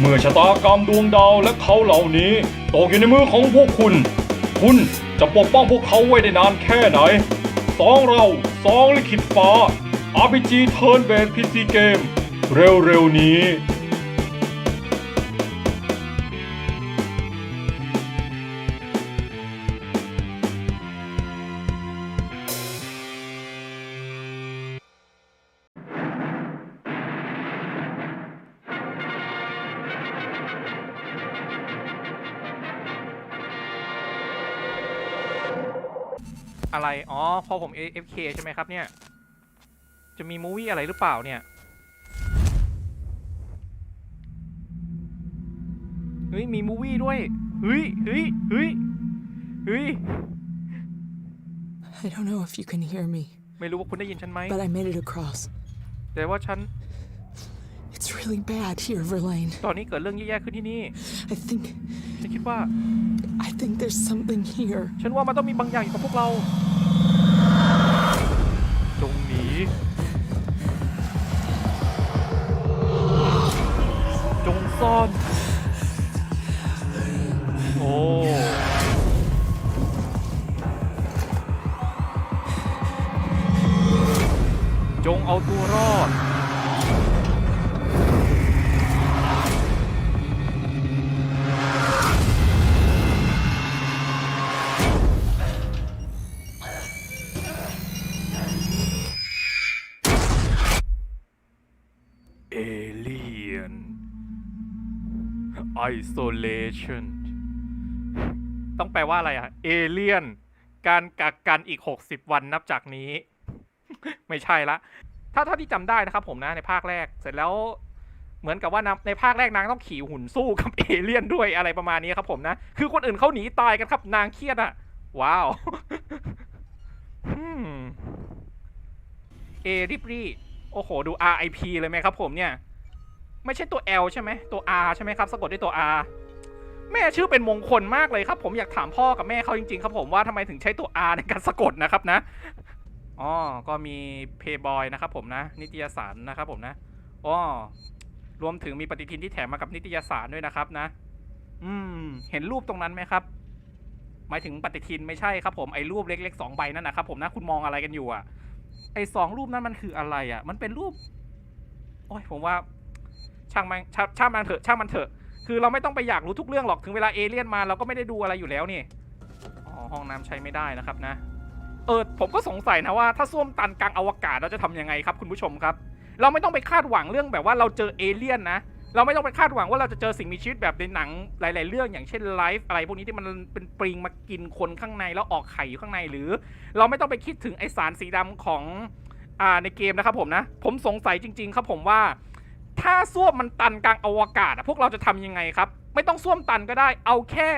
เมื่อชะตากรรมดวงดาวและเขาเหล่านี้ตกอยู่ในมือของพวกคุณ คุณจะปกป้องพวกเขาไว้ได้นานแค่ไหนสองเราสองลิขิตฟ้า RPG Turn Based PC Game เร็วๆนี้ อะไร อ๋อ พอผม AFK ใช่ไหมครับเนี่ย จะมีมูวี่อะไรหรือเปล่าเนี่ย เฮ้ย มีมูวี่ด้วย เฮ้ย เฮ้ย เฮ้ย เฮ้ย I don't know if you can hear me, ไม่รู้ว่าคุณได้ยินฉันไหม but I made it across. แต่ว่าฉัน It's really bad here, Verlaine. ตอนนี้เกิดเรื่องแย่ๆขึ้นที่นี่ I think ฉันคิดว่า I think there's something here. ฉันว่ามันต้องมีบางอย่างอยู่กับพวกเราจงหนี จงซ่อน โอ้จงเอาตัวรอด isolation ต้องแปลว่าอะไรอะเอเลียน การกักกันอีก 60 วันนับจากนี้ ไม่ใช่ละ ถ้าเท่าที่จำได้นะครับผมนะในภาคแรก เสร็จแล้วเหมือนกับว่านะในภาคแรกนางต้องขี่หุ่นสู้กับเอเลี่ยนด้วยอะไรประมาณนี้ครับผมนะ คือคนอื่นเขาหนีตายกันครับ นางเครียดอะว้าวเอริบรี่โอ้โห ดู RIP เลยไหมครับผมเนี่ย ไม่ใช่ตัว L ใช่ไหมตัว R ใช่ไหมครับสะกดด้วยตัว R แม่ชื่อเป็นมงคลมากเลยครับ ผมอยากถามพ่อกับแม่เขาจริงๆ ครับผมว่าทำไมถึงใช้ตัว R ในการสะกดนะครับนะอ๋อก็มี Playboy นะครับผมนะ นิตยสารนะครับผมนะอ๋อรวมถึงมีปฏิทินที่แถมมากับนิตยสารด้วยนะครับนะ อืม เห็นรูปตรงนั้นไหมครับ หมายถึงปฏิทินไม่ใช่ครับผมไอ้รูปเล็กๆสองใบนั่นนะครับผมนะคุณมองอะไรกันอยู่อะไอ้สองรูปนั้นมันคืออะไรอะมันเป็นรูป โอ้ยผมว่า ช่างมันช่างช่างมันเถอะช่างมันเถอะ คือเราไม่ต้องไปอยากรู้ทุกเรื่องหรอกถึงเวลาเอเลี่ยนมาเราก็ไม่ได้ดูอะไรอยู่แล้วนี่อ๋อห้องน้ำใช้ไม่ได้นะครับนะ เออผมก็สงสัยนะว่าถ้าส้วมตันกลางอวกาศเราจะทำยังไงครับคุณผู้ชมครับ เราไม่ต้องไปคาดหวังเรื่องแบบว่าเราเจอเอเลี่ยนนะเราไม่ต้องไปคาดหวังว่าเราจะเจอสิ่งมีชีวิตแบบในหนังหลาย ๆ เรื่องอย่างเช่นไลฟ์อะไรพวกนี้ที่มันเป็นปริงมากินคนข้างในแล้วออกไข่อยู่ข้างในหรือ เราไม่ต้องไปคิดถึงไอสารสีดำของอ่าในเกมนะครับผมนะ ผมสงสัยจริง ๆ ครับผมว่า ถ้าส้วมมันตันกลางอวกาศอะพวกเราจะทำยังไงครับ ไม่ต้องส้วมตันก็ได้ เอาแค่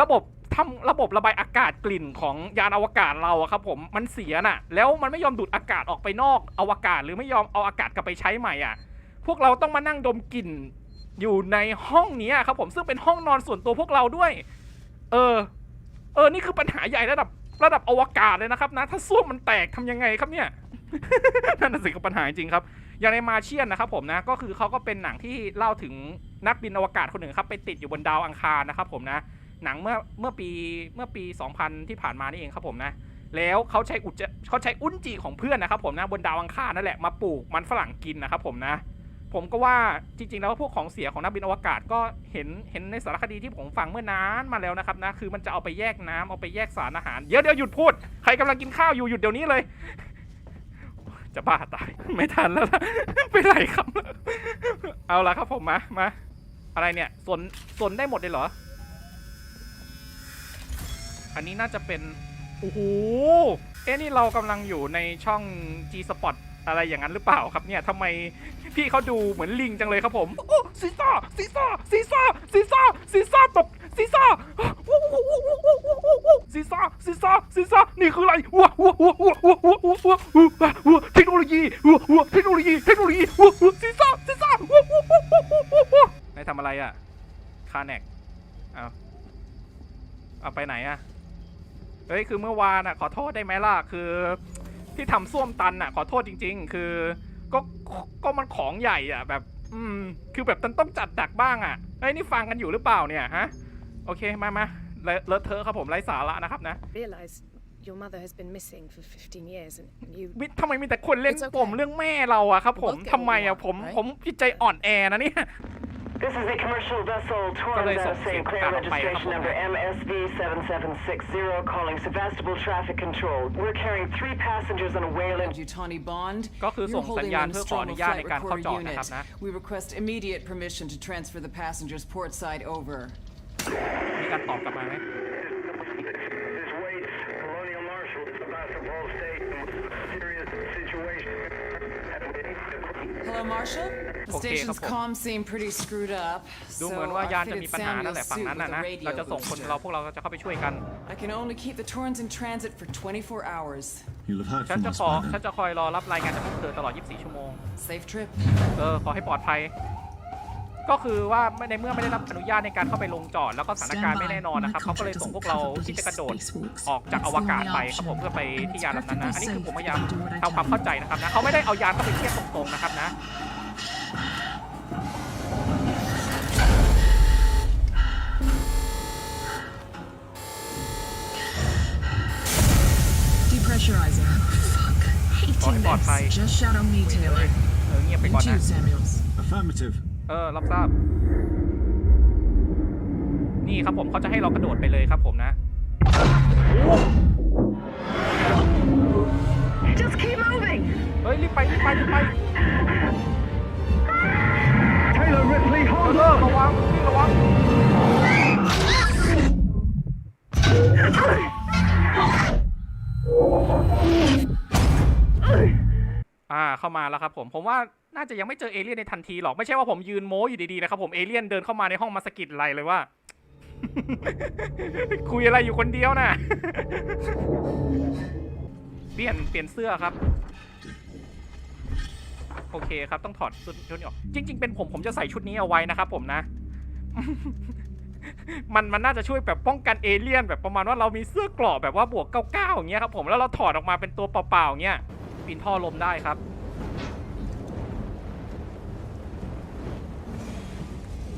ระบบทำระบบระบายอากาศกลิ่นของยานอวกาศเราอะครับ ผมมันเสียน่ะ แล้วมันไม่ยอมดูดอากาศออกไปนอกอวกาศ หรือไม่ยอมเอาอากาศกลับไปใช้ใหม่อะ พวกเราต้องมานั่งดมกลิ่นอยู่ในห้องนี้ครับ ผมซึ่งเป็นห้องนอนส่วนตัวพวกเราด้วย เออ เออ นี่คือปัญหาใหญ่ระดับระดับอวกาศเลยนะครับนะ ถ้าส้วมมันแตกทำยังไงครับเนี่ยนั่นน่ะสิคือปัญหาจริงครับ อย่างในมาเชียนนะครับผมนะก็คือเขาก็เป็นหนังที่เล่าถึงนักบินอวกาศคนหนึ่งครับไปติดอยู่บนดาวอังคารนะครับผมนะหนังเมื่อเมื่อปีเมื่อปี 2000 ที่ผ่านมานี่เองครับผมนะแล้วเขาใช้อุจจเขาใช้อุ้นจีของเพื่อนนะครับผมนะบนดาวอังคารนั่นแหละมาปลูกมันฝรั่งกินนะครับผมนะผมก็ว่าจริงๆ แล้วพวกของเสียของนักบินอวกาศก็เห็นเห็นในสารคดีที่ผมฟังเมื่อนานมาแล้วนะครับนะคือมันจะเอาไปแยกน้ำเอาไปแยกสารอาหารเดี๋ยวเดี๋ยวหยุดพูดใครกำลังกินข้าวอยู่หยุดเดี๋ยวนี้เลย จะบ้าตาย ไม่ทันแล้วละเป็นครับ เอาละครับผมมามาอะไรเนี่ยสนสนได้หมดเลยเหรอ อันนี้น่าจะเป็นโอ้โหเอ๊ะนี่เรากำลังอยู่ในช่อง G Spot อะไรอย่างนั้นหรือเปล่าครับเนี่ยทำไมพี่เขาดูเหมือนลิงจังเลยครับผมโอ้ซีซ่าซีซ่าซีซ่าซีซ่าซีซ่าตกซีซ่าซีซ่าซีซ่าซีซ่านี่คืออะไรว้าวว้าวว้าวว้าวว้าว ไปไหนอะเฮ้ยคือเมื่อวานอะขอโทษได้ไหมล่ะคือ ที่ทำส้วมตันอะขอโทษจริง ๆ คือก็ก็มันของใหญ่อะแบบ อืม คือแบบต้องต้องจัดดักบ้างอะเอ้ยนี่ฟังกันอยู่หรือเปล่าเนี่ยฮะโอเคมามาเลอะเลอะเทอะครับผมไร้สาระนะครับนะ realize your mother has been missing for 15 years and you วิทย์ทำไมมีแต่คนเล่น It's okay. ผมเรื่องแม่เราอะครับผม We'll get ทำไมอะ along, ผม right? ผมจิตใจอ่อนแอนะเนี่ย This is a commercial vesselก็เลย Torrens ส่ out ง of เสียง St. ประ Clair กาศออกไปครับ registration ผม number MSV 7760 calling Sevastopol Traffic Control. We're carrying three passengers on a Wayland Yutani Bond. ก็คือส่ง You're สัญ holding ญาณ an เพื่อขออนุ Nostromo ญาต flight ในการเข้า recorder จอดนะครับ unit. นะ We request immediate permission to transfer the passengers port side over. มีการตอบกลับมาไหม This waits Colonial Marshal Sebastopol State serious situation. Hello, Marshal. The Okay, station's couple. comms seem pretty screwed up. ดู So เหมือนว่ายาน I จะมี fitted ปัญหานั่นแห Samuel's ละฝั่ง suit นั้น with นะ a นะ radio เราจะส่งคนเรา booster. พวกเราจะเข้าไปช่วยกัน I can only keep the Torrens in transit for 24 hours. You'll have heard ฉัน from จะ us ขอ by ฉัน then. จะคอยรอรับรายงานจากพวกเธอตลอด 24 ชั่วโมง Safe trip. เออ ขอให้ปลอดภัย ก็คือว่าไม่ในเมื่อไม่ได้รับอนุญาตในการเข้าไปลงจอด แล้วก็สถานการณ์ไม่แน่นอนนะครับเขาก็เลยส่งพวกเราที่จะกระโดดออกจากอวกาศไปครับผมเพื่อไปที่ยานลำนั้นนะ อันนี้คือผมพยายามทำความเข้าใจนะครับนะเขาไม่ได้เอายานเข้าไปเทียบตรงๆนะครับนะ ดภัย this. Just shadow me, Taylor. เออเงียบไป You ก่อนนะ too, Samuels. Affirmative. เออรับทราบ นี่ครับผมเขาจะให้เรากระโดดไปเลยครับผมนะ Just keep moving! เฮ้ยรีบไปรีบไปรีบไป Taylor Ripley, เอ hold อ on! ระวังนี่ระวังอ่า เข้ามาแล้วครับผมผมว่าน่าจะยังไม่เจอเอเลี่ยนในทันทีหรอกไม่ใช่ว่าผมยืนโม้อยู่ดีๆนะครับผมเอเลี่ยนเดินเข้ามาในห้องมาสะกิดไหลเลยว่า คุยอะไรอยู่คนเดียวน่ะ เปลี่ยนเปลี่ยนเสื้อครับ โอเคครับต้องถอดชุดชุดนี้ออกจริง ๆ เป็นผมผมจะใส่ชุดนี้เอาไว้นะครับผมนะ มันมันน่าจะช่วยแบบป้องกันเอเลี่ยนแบบประมาณว่าเรามีเสื้อกรอบแบบว่าบวกเก้าๆอย่างเงี้ยครับผมแล้วเราถอดออกมาเป็นตัวเปล่าๆอย่างเงี้ยปีนท่อลมได้ครับ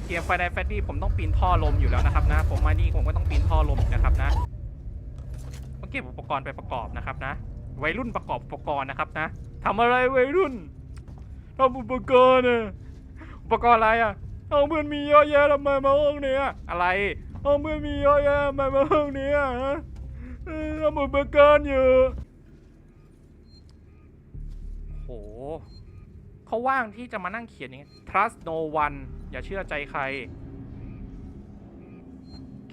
เกมไฟไดแฟตตี้ผมต้องปีนท่อลมอยู่แล้วนะครับนะ ผมมานี่ผมก็ต้องปีนท่อลมนะครับนะต้องเก็บอุปกรณ์ไปประกอบนะครับนะ วัยรุ่นประกอบอุปกรณ์นะครับนะทำอะไรวัยรุ่นทำอุปกรณ์อะอุปกรณ์อะไรอะเอาเพื่อนมีเยอะแยะทำไมมาห้องเนี้ยอะไรเอาเพื่อนมีเยอะแยะทำไมมาห้องเนี้ยฮะเออทำอุปกรณ์อยู่ เขาว่างที่จะมานั่งเขียนอย่างนี้ trust no one อย่าเชื่อใจใคร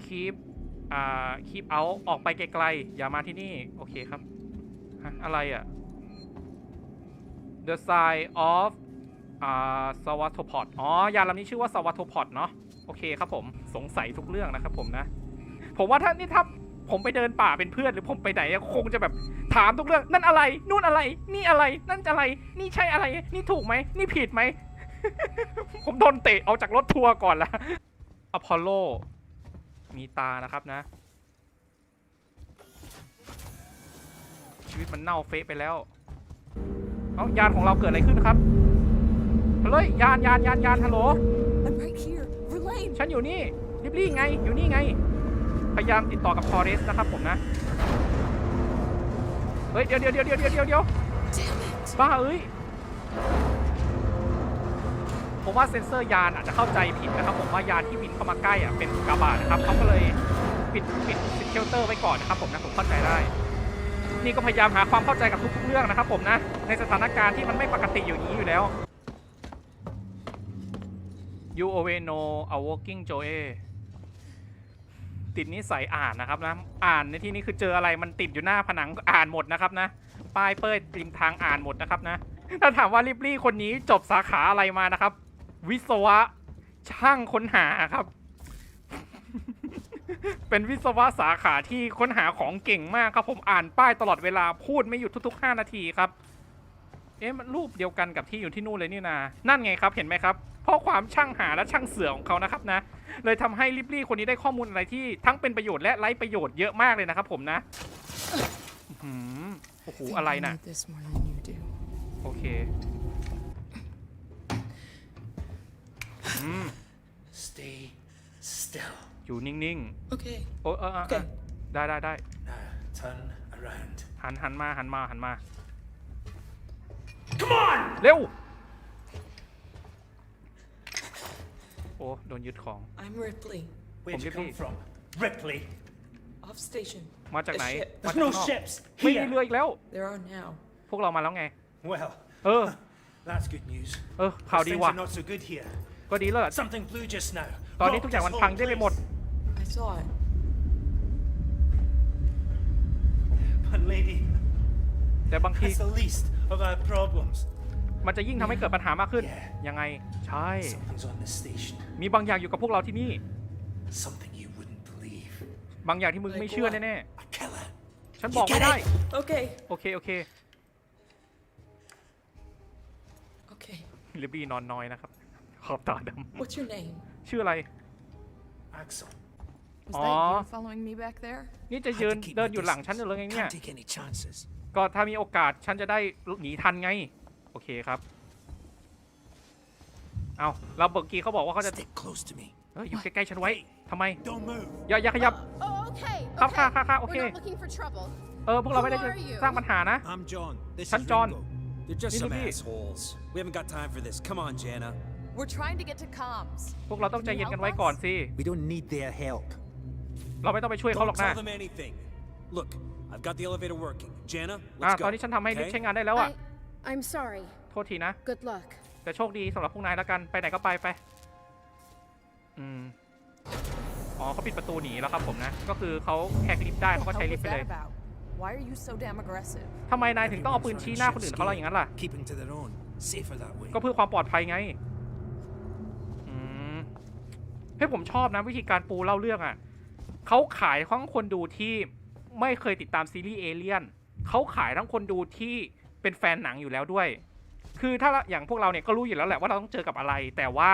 keep อ่า keep out ออกไปไกลๆ อย่ามาที่นี่ โอเคครับ อะไรอะ The sign of อ่าสวัสโทพอดอ๋อ ยานลำนี้ชื่อว่าสวัสโทพอดเนาะ โอเคครับผม สงสัยทุกเรื่องนะครับผมนะ ผมว่าถ้านี่ถ้า ผมไปเดินป่าเป็นเพื่อนหรือผมไปไหนอะคงจะแบบถามทุกเรื่อง นั่นอะไร นู่นอะไร นี่อะไร นั่นอะไร นี่ใช่อะไร นี่ถูกไหม นี่ผิดไหม ผมโดนเตะเอาจากรถทัวร์ก่อนละอพอลโล มีตานะครับนะ ชีวิตมันเน่าเฟะไปแล้ว เอ้ายานของเราเกิดอะไรขึ้นครับเฮ้ยยานยานยานยานฮัลโหล I'm right here. Verlaine. ฉันอยู่นี่ริบลี่ไง อยู่นี่ไง พยายามติดต่อกับทอร์เรสนะครับผมนะ เฮ้ย เดี๋ยวเดี๋ยวเดี๋ยวเดี๋ยวเดี๋ยวเดี๋ยวบ้าเอ้ย ผมว่าเซ็นเซอร์ยานอาจจะเข้าใจผิดนะครับ ผมว่ายานที่บินเข้ามาใกล้อะเป็นกาบานะครับเขาก็เลยปิดปิดปิดเชลเตอร์ไว้ก่อนนะครับผมนะผมเข้าใจได้นี่ก็พยายามหาความเข้าใจกับทุกๆเรื่องนะครับผมนะ ในสถานการณ์ที่มันไม่ปกติอยู่นี้อยู่แล้ว You always know a walking Joe ติดนิสัยอ่านนะครับนะอ่านในที่นี้คือเจออะไรมันติดอยู่หน้าผนังอ่านหมดนะครับนะป้ายเป้ยริมทางอ่านหมดนะครับนะถ้าถามว่าลิบลี่คนนี้จบสาขาอะไรมานะครับ วิศวะช่างค้นหาครับ เป็นวิศวะสาขาที่ค้นหาของเก่งมากครับผมอ่านป้ายตลอดเวลาพูดไม่หยุดทุกๆ 5 นาทีครับ เอ๊ะมันรูปเดียวกันกับที่อยู่ที่นู่นเลยนี่นา นั่นไงครับเห็นไหมครับ เพราะความช่างหาและช่างเสือของเขานะครับนะ เลยทำให้ลิบลี่คนนี้ได้ข้อมูลอะไรที่ทั้งเป็นประโยชน์และไร้ประโยชน์เยอะมากเลยนะครับผมนะอื้อหือโอ้โห I think อะไร I น่ะ need this more than you do. โอเคอืม Stay still. อยู่นิ่ง Okay. ๆโอ้เออเออเออได้ได้ได้ Now turn around. หันหันมาหันมาหันมา Come on! เร็ว โอ้ โดนยึดของ I'm Ripley. Where'd you From come Ripley. from? Ripley. Off station. มาจากไหน A ship. มา There's จาก no ข้างนอก ships ไม่มี here. เรืออีกแล้ว There are now. พวกเรามาแล้วไง Well, เออ that's good news. เออ ข่าวดี Things ว่ะ are not so good here. ก็ดีแล้วล่ะ Something blew just now. ตอนนี้ Rocked ทุกอย่าง this มัน whole พังได้ไปหมด place. I saw it. But lady, แต่บางที that's the least of our problems. มันจะยิ่งทำให้เกิดปัญหามากขึ้น Yeah. ยังไง ใช่ Something's on this station. มีบางอย่างอยู่กับพวกเราที่นี่ Something you wouldn't believe. บางอย่างที่มึงไม่เชื่อแน่ A killer. ๆ ฉันบอกไม่ได้ Okay. โอเค โอเค Okay. ลิบบี้นอนน้อยนะครับ ขอบตาด What's your name? ำ ชื่ออะไร Axel. Was Aw. that you following me back there? นี่จะ Had ยืน to keep เดิ my นอยู่หลังฉัน distance. อยู่เลยไงเนี่ย Can't take any chances. ก็ถ้ามีโอกาสฉันจะได้หนีทันไง โอเคครับ เอาเราเบิกกี้เขาบอกว่าเขาจะ Stick close to me. เอ้ยอยู่ใกล้ๆฉันไว้ทำไม Don't move. อย่าอย่าขยับ Oh, okay. Khá, khá, khá, khá, We're okay. not looking for trouble. เออพวกเราไม่ได้จะ Who are you? สร้างปัญหานะ I'm John. This San is John. Ringo. They're just Little some bit. assholes. We haven't got time for this. Come on, Jana. We're trying to get to comms. พวกเราต้องใจเย็นกันไว้ก่อนสิ We don't need their help. เราไม่ต้องไปช่วยเขาหรอ Don't กนะ tell them anything. Look, I've got the elevator working. Jana, อ่า let's ตอน go. นี้ฉันทำให้ลิฟต์ okay? ใช้งานได้แล้วอะ I, I'm sorry. โทษทีนะ Good luck. แต่โชคดีสำหรับพวกนายแล้วกันไปไหนก็ไปไป อืม อ๋อเขาปิดประตูหนีแล้วครับผมนะ ก็คือเขาแฮกลิฟต์ได้ What เขา the ก็ใช้ hell ลิฟ was ต์ไปเล that ย about? Why are you so damn aggressive? ทำไมนายถึงต้องเอาปืนชี้หน้าคนอื่นเขาล่ะอย่างนั้นล่ะ Keeping to their own. Safer that way. ก็เพื่อความปลอดภัยไง อืมให้ยผมชอบนะวิธีการปูเล่าเรื่องอะ่ะเขาขายทั้งคนดูที่ ไม่เคยติดตามซีรีส์เอเลียนเขาขายทั้งคนดูที่เป็นแฟนหนังอยู่แล้วด้วย คือถ้าอย่างพวกเราเนี่ยก็รู้อยู่แล้วแหละว่าเราต้องเจอกับอะไร แต่ว่า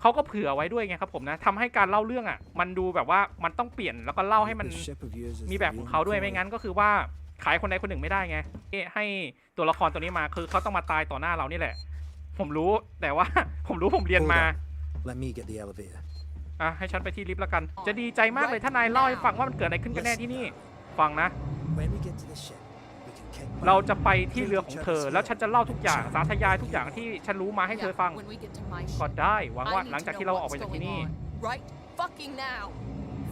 เขาก็เผื่อไว้ด้วยไงครับผมนะทำให้การเล่าเรื่องอะ่ะ มันดูแบบว่ามันต้องเปลี่ยนแล้วก็เล่าให้มัน This ship of yours is มี the แบบของเขาด้วยไม่งั้นก็คือว่าขายคนใดคนหนึ่งไม่ได้ไงเอ๊ะให้ตัวละครตัวนี้มาคือเขาต้องมาตายต่อหน้าเรานี่แหละ ผมรู้แต่ว่าผมรู้ผมเรียน Hold มา up. Let me get the elevator. อะให้ฉันไปที่ลิฟต์แล้วกัน จะดีใจมากเลยถ้านายเล่าให้ฟังว่ามันเกิดอะไรขึ้นกันแน่ที่นี่ ฟังนะ When we get to the ship, we can kick back. เราจะไปที่เรือของเธอ แล้วฉันจะเล่าทุกอย่างสาธยายทุกอย่างที่ฉันรู้มาให้เธอ Yeah, ฟัง when we get to my ก็ ship. ได้หวังว่า I need หลัง to จาก know ที่เราออก what's ไปจากที่ going นี่ on. Right fucking now.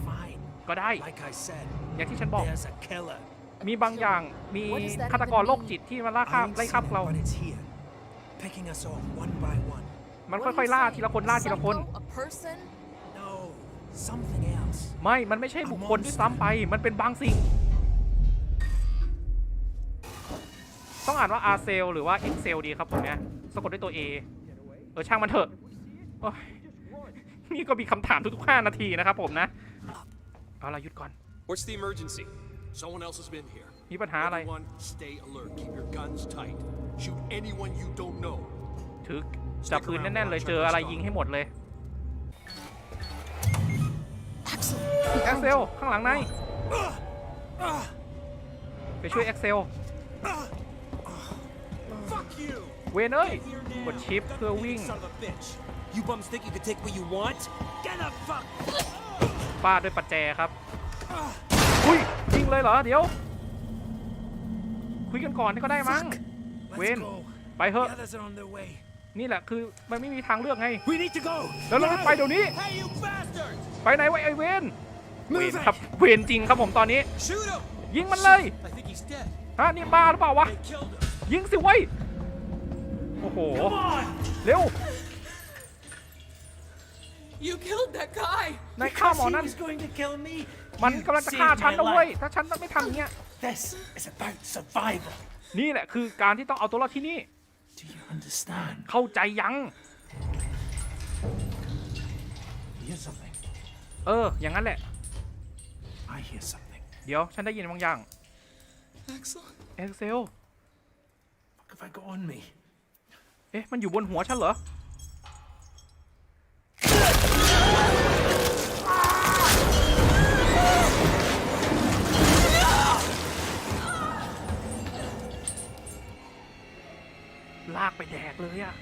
Fine. ก็ได้ Like I said, อย่างที่ฉันบอก there's a killer. มีบางอย่างมี What does that ฆาตกร even โรค mean? จิตที่มาล่าฆ่า I ain't ไล่ seen ฆ่า it, เรา but it's here. Picking us off one by one. มัน What are ค่อย you ๆล่า saying? ทีละคนล่าทีละคน ไม่ มันไม่ใช่บุคคลที่ซ้ำไป มันเป็นบางสิ่ง ต้องอ่านว่าอาเซลหรือว่าเอ็กเซลดีครับผมเนี่ยสะกดด้วยตัว A เออช่างมันเถอะโอ้ยนี่ก็มีคำถามทุกๆ5นาทีนะครับผมนะ เอาละหยุดก่อน What's the emergency? Someone else has been here. มีปัญหาอะไร Everyone, stay alert. Keep your guns tight. Shoot anyone you don't know. ถือจับปืนแน่นๆเลย เจออะไรยิงให้หมดเลย แอ็กเซลข้างหลังนายไปช่วยแอ็กเซล Fuck you! เวนเอ้ยกดชิปเพื่อวิ่ง Son of a bitch! You bums think you can take what you want? Get the fuck! ฟาดด้วยปัจแจครับ อุ้ยยิงเลยเหรอ เดี๋ยว คุยกันก่อนนี่ก็ได้มั้ง Let's Win. go. ไปเถ The อะ others are on their way. นี่แหละคือมันไม่มีทางเลือกไง We need to go! แล้วเราต้องไปเดี๋ยวนี้ Hey, you bastard! ไปไหนวะไอเวน เว Move น it! ครับเวนจริงครับผมตอนนี้ Shoot him! ยิงมันเลย I think he's dead. ฮะนี่บ้าหรือเปล่าวะ They killed him. ยิงสิเว้ยโอ้โหเร็ว You killed that guy. นายฆ่าหมอ He นั่น was going to kill me. มัน You กำลังจะฆ่า saved ฉัน my นะเว้ย life. ถ้าฉันไม่ทำอย่างเงี้ย This is about survival. นี่แหละคือการที่ต้องเอาตัวรอดที่นี่ Do you understand? เข้าใจยัง Hear something. เออ อย่างนั้นแหละ I hear something. เดี๋ยวฉันได้ยินบางอย่าง Axel, เอ็ก what have I got on me? เอ๊ะ มันอยู่บนหัวฉันเหรอ ลากไปแดกเลยอะ